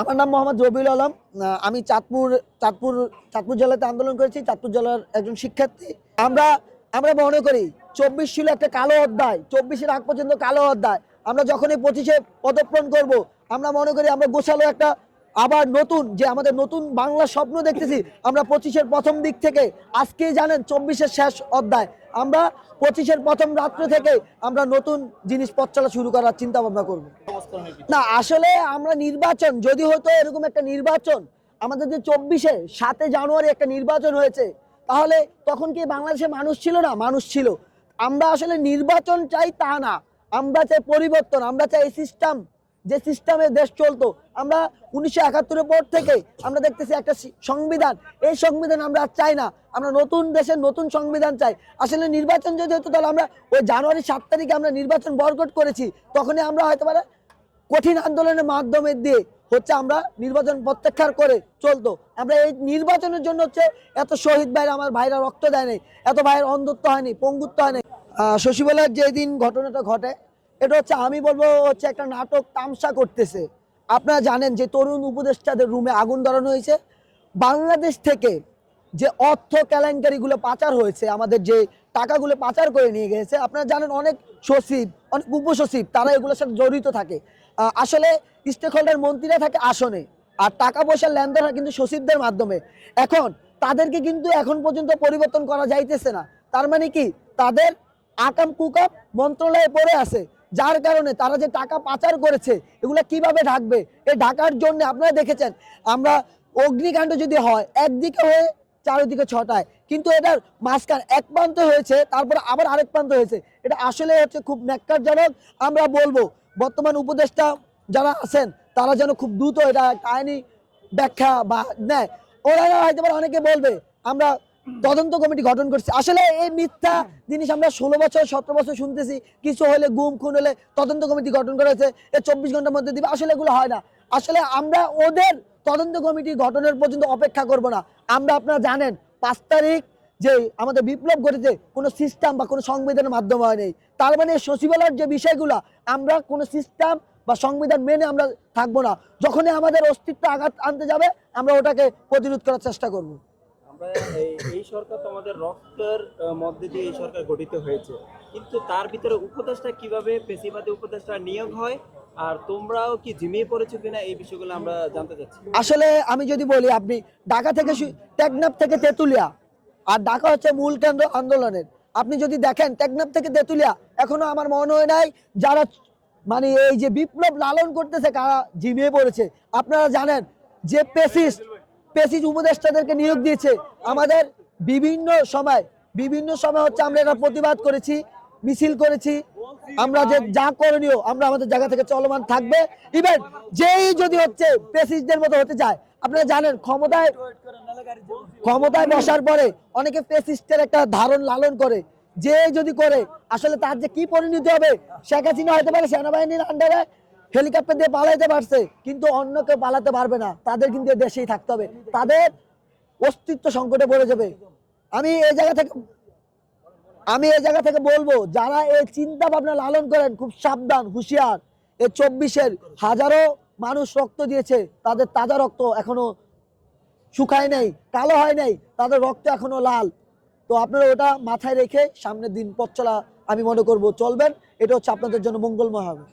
আমার নাম মোহাম্মদ রবিউল আলম। আমি চাঁদপুর চাঁদপুর চাঁদপুর জেলাতে আন্দোলন করেছি, চাঁদপুর জেলার একজন শিক্ষার্থী। আমরা আমরা মনে করি চব্বিশ ছিল একটা কালো অধ্যায়, চব্বিশের আগ পর্যন্ত কালো অধ্যায়। আমরা যখনই পঁচিশে পদপ্রণ করব, আমরা মনে করি আমরা গোছালো একটা আবার নতুন, যে আমাদের নতুন বাংলা স্বপ্ন দেখতেছি, আমরা পঁচিশের প্রথম দিক থেকে আজকে জানেন চব্বিশের শেষ অধ্যায়। আমরা পঁচিশের প্রথম রাত্র থেকে আমরা নতুন জিনিস পথ চলা শুরু করার চিন্তা ভাবনা করব। না, আসলে আমরা নির্বাচন, যদি হতো এরকম একটা নির্বাচন, আমাদের যে চব্বিশে সাতে জানুয়ারি একটা নির্বাচন হয়েছে, তাহলে তখন কি বাংলাদেশে মানুষ ছিল না? মানুষ ছিল। আমরা আসলে নির্বাচন চাই তা না। আমরা চাই পরিবর্তন, আমরা চাই সিস্টেম যে সিস্টেমে দেশ চলতো, আমরা উনিশশো একাত্তরের পর থেকে আমরা দেখতেছি একটা সংবিধান। এই সংবিধান আমরা আর চাই না। আমরা নতুন দেশের নতুন সংবিধান চাই। আসলে নির্বাচন যদি হতো, তাহলে আমরা ওই জানুয়ারি সাত তারিখে আমরা নির্বাচন বরকট করেছি। তখনই আমরা হয়তো পারে কঠিন আন্দোলনের মাধ্যমে দিয়ে হচ্ছে আমরা নির্বাচন প্রত্যাখ্যার করে চলতো। আমরা এই নির্বাচনের জন্য হচ্ছে এত শহীদ ভাইরা, আমার ভাইরা রক্ত দেয়নি এত ভাইয়ের অন্ধত্ব হয়নি পঙ্গুত্ব হয়নি শশীবেলার যেদিন ঘটনাটা ঘটে এটা হচ্ছে, আমি বলব হচ্ছে একটা নাটক তামসা করতেছে। আপনারা জানেন যে তরুণ উপদেষ্টাদের রুমে আগুন ধরানো হয়েছে। বাংলাদেশ থেকে যে অর্থ কেলেঙ্কারিগুলো পাচার হয়েছে, আমাদের যে টাকাগুলো পাচার করে নিয়ে গেছে, আপনারা জানেন অনেক সচিব, অনেক উপসচিব, তারা এগুলোর সাথে জড়িত থাকে। আসলে স্টেক হোল্ডার মন্ত্রীরা থাকে আসনে, আর টাকা পয়সার লেনদেন হয় কিন্তু সচিবদের মাধ্যমে। এখন তাদেরকে কিন্তু এখন পর্যন্ত পরিবর্তন করা যাইতেছে না। তার মানে কি? তাদের আকাম কুকাম মন্ত্রণালয়ে পড়ে আছে। যার কারণে তারা যে টাকা পাচার করেছে, এগুলো কীভাবে ঢাকবে? এই ঢাকার জন্য আপনারা দেখেছেন, আমরা অগ্নিকাণ্ড যদি হয়, একদিকে হয়ে চারিদিকে ছটায়। কিন্তু এটার মাঝখান এক প্রান্ত হয়েছে, তারপর আবার আরেক প্রান্ত হয়েছে। এটা আসলে হচ্ছে খুব ন্যাক্কারজনক। আমরা বলব, বর্তমান উপদেষ্টা যারা আছেন, তারা যেন খুব দ্রুত এটা আইনি ব্যাখ্যা বা নেয়। ওরা হয়তো অনেকে বলবে, আমরা তদন্ত কমিটি গঠন করছি। আসলে এই মিথ্যা জিনিস আমরা ষোলো বছর, সতেরো বছর শুনতেছি। কিছু হলে গুম, খুন হলে তদন্ত কমিটি গঠন করা হয়েছে। এই চব্বিশ ঘণ্টার মধ্যে দিবে। আসলে এগুলো হয় না। আসলে আমরা ওদের তদন্ত কমিটি গঠনের পর্যন্ত অপেক্ষা করব না। আমরা আপনারা জানেন, পাঁচ তারিখ যে আমাদের বিপ্লব ঘটেছে, কোনো সিস্টেম বা কোনো সংবিধানের মাধ্যমে হয় নেই। তার মানে সচিবালয়ের যে বিষয়গুলো, আমরা কোনো সিস্টেম বা সংবিধান মেনে আমরা থাকব না। যখনই আমাদের অস্তিত্ব আঘাত আনতে যাবে, আমরা ওটাকে প্রতিরোধ করার চেষ্টা করব। আমরা, এই সরকার তো আমাদের রক্তের মধ্যে দিয়ে এই সরকার গঠিত হয়েছে। কিন্তু তার ভিতরে উপদেষ্টা কীভাবে, পেশিবাদী উপদেষ্টা নিয়োগ হয়, আর তোমরাও কি ঝিমিয়ে পড়েছো কিনা এই বিষয়গুলো আমরা জানতে চাচ্ছি। আসলে আমি যদি বলি, আপনি ঢাকা থেকে টেকনাফ থেকে তেতুলিয়া, আর ঢাকা হচ্ছে মূল কেন্দ্র আন্দোলনের। আপনি যদি দেখেন, টেকনাফ থেকে তেতুলিয়া এখনও আমার মনে হয় নাই, যারা মানে এই যে বিপ্লব লালন করতেছে, কারা ঝিমিয়ে পড়েছে। আপনারা জানেন যে পেসিস্ট পেসিস উপদেষ্টাদেরকে নিয়োগ দিয়েছে। আমাদের বিভিন্ন সময় বিভিন্ন সময় হচ্ছে আমরা এটা প্রতিবাদ করেছি, মিছিল করেছি। আমরা যে যা করণীয়, আমরা আমাদের জায়গা থেকে চলমান থাকবে। ইভেন যেই যদি হচ্ছে পেসিসদের মতো হতে চায়, আপনারা জানেন ক্ষমতায় ক্ষমতায় বসার পরে অনেকে পেসিস্টের একটা ধারণ লালন করে। যে যদি করে, আসলে তার যে কি পরিণতি হবে, শেখ হাসিনা হতে পারে সেনাবাহিনীর আন্ডারে হেলিকপ্টার দিয়ে পালাইতে পারছে, কিন্তু অন্য কেউ পালাতে পারবে না। তাদের কিন্তু দেশেই থাকতে হবে। তাদের অস্তিত্ব সংকটে পড়ে যাবে। আমি এই জায়গা থেকে, আমি এই জায়গা থেকে বলব, যারা এই চিন্তা ভাবনা লালন করেন, খুব সাবধান, হুঁশিয়ার এই চব্বিশের হাজারো মানুষ রক্ত দিয়েছে, তাদের তাজা রক্ত এখনও শুকায় নাই, কালো হয় নাই, তাদের রক্ত এখনও লাল। তো আপনারা ওটা মাথায় রেখে সামনের দিন পথ চলা আমি মনে করব চলবেন। এটা হচ্ছে আপনাদের জন্য মঙ্গলময় হবে।